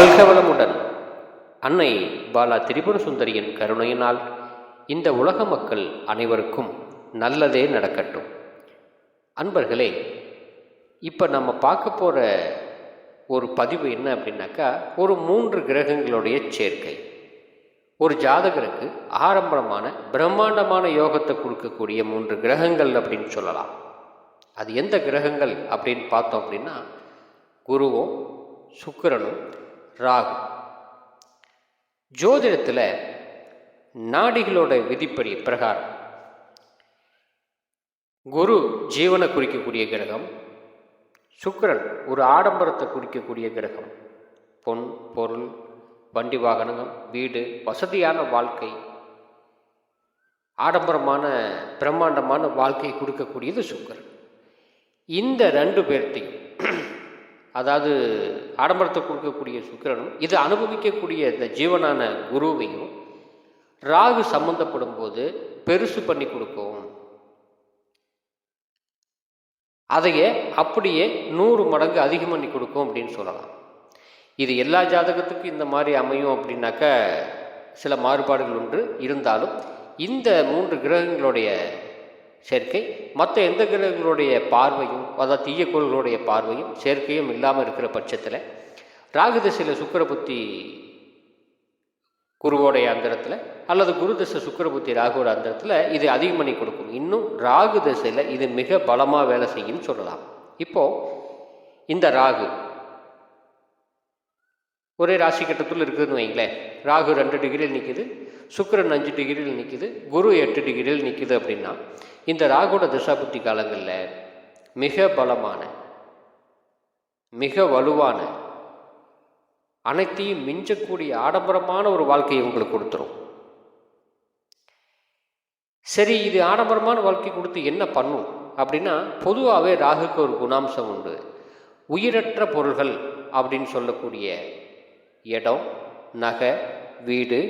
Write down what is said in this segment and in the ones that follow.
வாழ்க வளமுடன் அன்னை பாலா திரிபுர சுந்தரியின் கருணையினால் இந்த உலக மக்கள் அனைவருக்கும் நல்லதே நடக்கட்டும். அன்பர்களே இப்போ நம்ம பார்க்க போகிற ஒரு பதிவு என்ன அப்படின்னாக்கா ஒரு மூன்று கிரகங்களுடைய சேர்க்கை. ஒரு ஜாதகருக்கு ஆரம்பமான பிரம்மாண்டமான யோகத்தை கொடுக்கக்கூடிய மூன்று கிரகங்கள் அப்படின்னு சொல்லலாம். அது எந்த கிரகங்கள் அப்படின்னு பார்த்தோம் அப்படின்னா குருவும் சுக்கிரனும் ராகு. ஜோதிடத்தில் நாடிகளோட விதிப்படி பிரகாரம். குரு ஜீவனை குறிக்கக்கூடிய கிரகம். சுக்கிரன் ஒரு ஆடம்பரத்தை குறிக்கக்கூடிய கிரகம். பொன் பொருள் வண்டி வாகனம் வீடு வசதியான வாழ்க்கை. ஆடம்பரமான பிரம்மாண்டமான வாழ்க்கை கொடுக்கக்கூடியது சுக்கரன். இந்த ரெண்டு பேர்த்தையும் அதாவது ஆடம்பரத்தை கொடுக்கக்கூடிய சுக்கிரனும் இது அனுபவிக்கக்கூடிய இந்த ஜீவனான குருவையும் ராகு சம்பந்தப்படும் போது பெருசு பண்ணி கொடுக்கும். அதையே அப்படியே நூறு மடங்கு அதிகம் பண்ணி கொடுக்கும் அப்படின்னு சொல்லலாம். இது எல்லா ஜாதகத்துக்கும் இந்த மாதிரி அமையும் அப்படின்னாக்க சில மாறுபாடுகள் உண்டு இருந்தாலும் இந்த மூன்று கிரகங்களுடைய சேர்க்கை மற்ற எந்த கிரகங்களுடைய பார்வையும் அதாவது தீயக்கோள்களுடைய பார்வையும் சேர்க்கையும் இல்லாமல் இருக்கிற பட்சத்தில் ராகு திசையில் சுக்கர புத்தி குருவோடைய அந்தரத்தில் அல்லது குரு தசை சுக்கர புத்தி ராகுவோட அந்தரத்தில் இது அதிகம் பண்ணி கொடுக்கும். இன்னும் ராகு திசையில் இது மிக பலமாக வேலை செய்யும்னு சொல்லலாம். இப்போது இந்த ராகு ஒரே ராசி கட்டத்தில் இருக்குதுன்னு வைங்களேன். ராகு ரெண்டு டிகிரியில் நிற்கிது சுக்கிரன் அஞ்சு டிகிரியில் நிற்கிது குரு எட்டு டிகிரியில் நிற்கிது அப்படின்னா இந்த ராகுட திசாபுத்தி காலங்களில் மிக பலமான மிக வலுவான அனைத்தையும் மிஞ்சக்கூடிய ஆடம்பரமான ஒரு வாழ்க்கையை உங்களுக்கு கொடுத்துரும். சரி இது ஆடம்பரமான வாழ்க்கை கொடுத்து என்ன பண்ணும்? அப்படின்னா பொதுவாகவே ராகுக்கு ஒரு குணாம்சம் உண்டு. உயிரற்ற பொருள்கள் அப்படின்னு சொல்லக்கூடிய இடம் நகை வீடு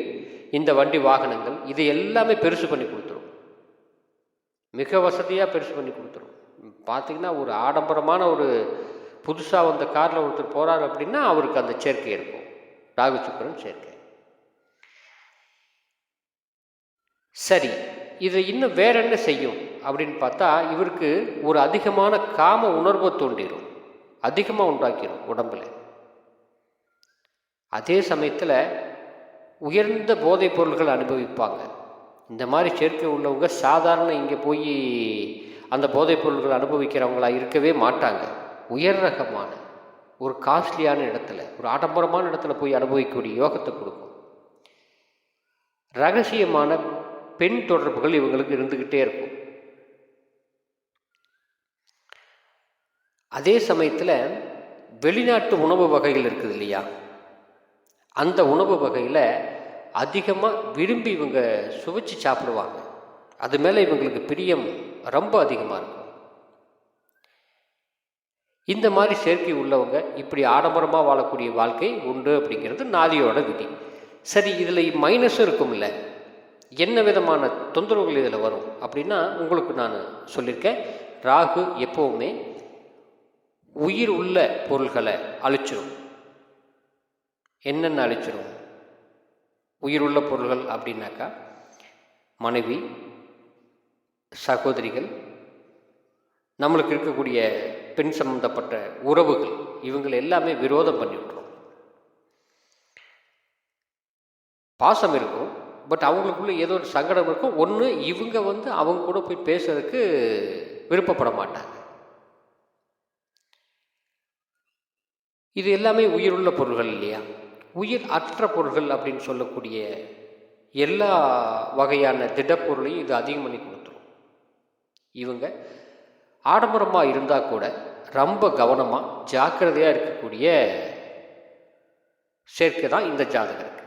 இந்த வண்டி வாகனங்கள் இது எல்லாமே பெருசு பண்ணி கொடுத்துரும். மிக வசதியாக பெருசு பண்ணி கொடுத்துரும். பார்த்தீங்கன்னா ஒரு ஆடம்பரமான ஒரு புதுசாக வந்த காரில் ஒருத்தர் போகிறார் அப்படின்னா அவருக்கு அந்த சேர்க்கை இருக்கும். ராகு சுக்கரன் சேர்க்கை. சரி இது இன்னும் வேற என்ன செய்யும் அப்படின்னு பார்த்தா இவருக்கு ஒரு அதிகமான காம உணர்வை தூண்டிடும் அதிகமாக உண்டாக்கிடும் உடம்புல. அதே சமயத்தில் உயர்ந்த போதைப் பொருள்கள் அனுபவிப்பாங்க. இந்த மாதிரி சேர்க்கை உள்ளவங்க சாதாரண இங்கே போய் அந்த போதைப் பொருள்கள் அனுபவிக்கிறவங்களா இருக்கவே மாட்டாங்க. உயர் ரகமான ஒரு காஸ்ட்லியான இடத்துல ஒரு ஆடம்பரமான இடத்துல போய் அனுபவிக்கக்கூடிய யோகத்தை கொடுக்கும். ரகசியமான பெண் தொடர்புகள் இவங்களுக்கு இருந்துக்கிட்டே இருக்கும். அதே சமயத்தில் வெளிநாட்டு உணவு வகைகள் இருக்குது இல்லையா? அந்த உணவு வகையில் அதிகமாக விரும்பி இவங்க சுவைச்சு சாப்பிடுவாங்க. அது மேலே இவங்களுக்கு பிரியம் ரொம்ப அதிகமாக இருக்கும். இந்த மாதிரி சேர்க்கை உள்ளவங்க இப்படி ஆடம்பரமாக வாழக்கூடிய வாழ்க்கை உண்டு அப்படிங்கிறது நாதியோட விதி. சரி இதில் மைனஸும் இருக்கும் இல்லை என்ன விதமான தொந்தரவுகள் இதில் வரும் அப்படின்னா உங்களுக்கு நான் சொல்லியிருக்கேன். ராகு எப்போவுமே உயிர் உள்ள பொருள்களை அழிச்சிடும் என்னென்ன அழிச்சிடும் உயிர் உள்ள பொருள்கள் அப்படின்னாக்கா மனைவி சகோதரிகள் நம்மளுக்கு இருக்கக்கூடிய பெண் சம்பந்தப்பட்ட உறவுகள் இவங்களை எல்லாமே விரோதம் பண்ணி பாசம் இருக்கும் பட் அவங்களுக்குள்ள ஏதோ ஒரு சங்கடம் இருக்கும். ஒன்று இவங்க வந்து அவங்க கூட போய் பேசுறதுக்கு விருப்பப்பட மாட்டாங்க. இது எல்லாமே உயிருள்ள பொருள்கள் இல்லையா? உயிர் அற்ற பொருள்கள் அப்படின்னு சொல்லக்கூடிய எல்லா வகையான திடப்பொருளையும் இது அதிகம் பண்ணி கொடுத்துரும். இவங்க ஆடம்பரமாக இருந்தால் கூட ரொம்ப கவனமாக ஜாக்கிரதையாக இருக்கக்கூடிய சேர்க்கை தான் இந்த ஜாதகருக்கு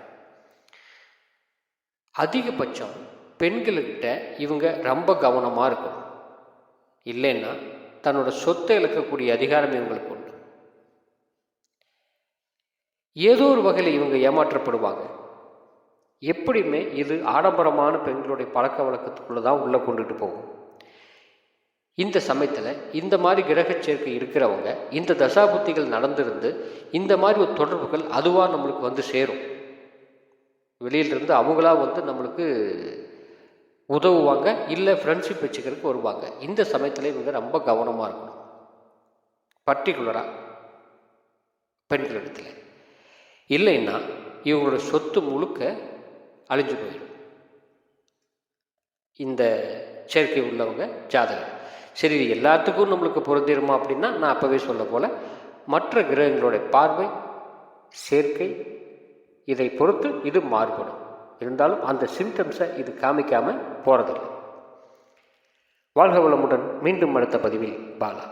அதிகபட்சம் பெண்கள்கிட்ட இவங்க ரொம்ப கவனமாக இருக்கணும். இல்லைன்னா தன்னோட சொத்தை இழக்கக்கூடிய அதிகாரம் இவங்களுக்கு உண்டு ஏதோ ஒரு வகையில் இவங்க ஏமாற்றப்படுவாங்க. எப்படியுமே இது ஆடம்பரமான பெண்களுடைய பழக்க வழக்கத்துக்குள்ளே தான் உள்ளே கொண்டுட்டு போகும். இந்த சமயத்தில் இந்த மாதிரி கிரக சேர்க்கை இருக்கிறவங்க இந்த தசாபுத்திகள் நடந்திருந்து இந்த மாதிரி ஒரு தொடர்புகள் அதுவாக நம்மளுக்கு வந்து சேரும். வெளியிலிருந்து அவங்களா வந்து நம்மளுக்கு உதவுவாங்க இல்லை ஃப்ரெண்ட்ஷிப் வச்சுக்கிறதுக்கு வருவாங்க. இந்த சமயத்தில் இவங்க ரொம்ப கவனமாக இருக்கணும். பர்டிகுலராக பெண்களிடத்தில் இல்லைன்னா இவங்களோட சொத்து முழுக்க அழிஞ்சு போயிடும். இந்த சேர்க்கை உள்ளவங்க ஜாதகர். சரி இது எல்லாத்துக்கும் நம்மளுக்கு பொருந்திருமா அப்படின்னா நான் அப்போவே சொல்ல போல மற்ற கிரகங்களுடைய பார்வை சேர்க்கை இதை பொறுத்து இது மாறுபடும். இருந்தாலும் அந்த சிம்டம்ஸை இது காமிக்காமல் போகிறதில்லை வாழ்க வளமுடன் மீண்டும் அடுத்த பதிவில் பாலா